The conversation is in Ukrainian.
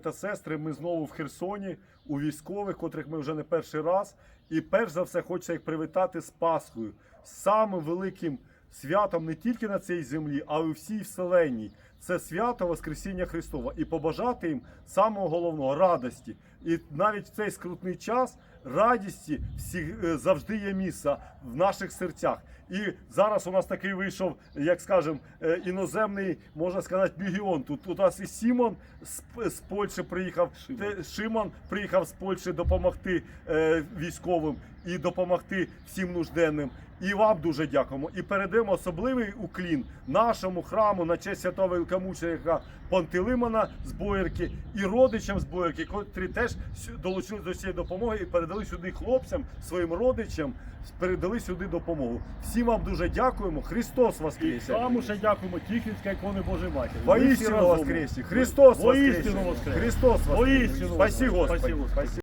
та сестри, ми знову в Херсоні у військових, котрих ми вже не перший раз. І перш за все хочеться їх привітати з Пасхою, самим великим святом не тільки на цій землі, а й у всій вселенній. Це свято Воскресіння Христова. І побажати їм самого головного радості. І навіть в цей скрутний час радісті всі, е, завжди є місце в наших серцях. І зараз у нас такий вийшов, як скажем, е, іноземний, можна сказати, легіон. Тут у нас і Сімон з, з Польщі приїхав, те- Шимон приїхав з Польщі допомогти е, військовим і допомогти всім нужденним. І вам дуже дякуємо. І передаємо особливий уклін нашому храму на честь святого великомученика Пантелеймона з Боярки і родичам з Боярки, котрі теж сю- долучились до цієї допомоги і передали сюди хлопцям, своїм родичам, передали сюди допомогу. Всім вам дуже дякуємо. Христос І вам уже дякуємо Тихвінська ікони Божої Матері. Воістину воскресе! Христос воскресе! воскресе! Христос воскресе! Спаси! Господи! Спаси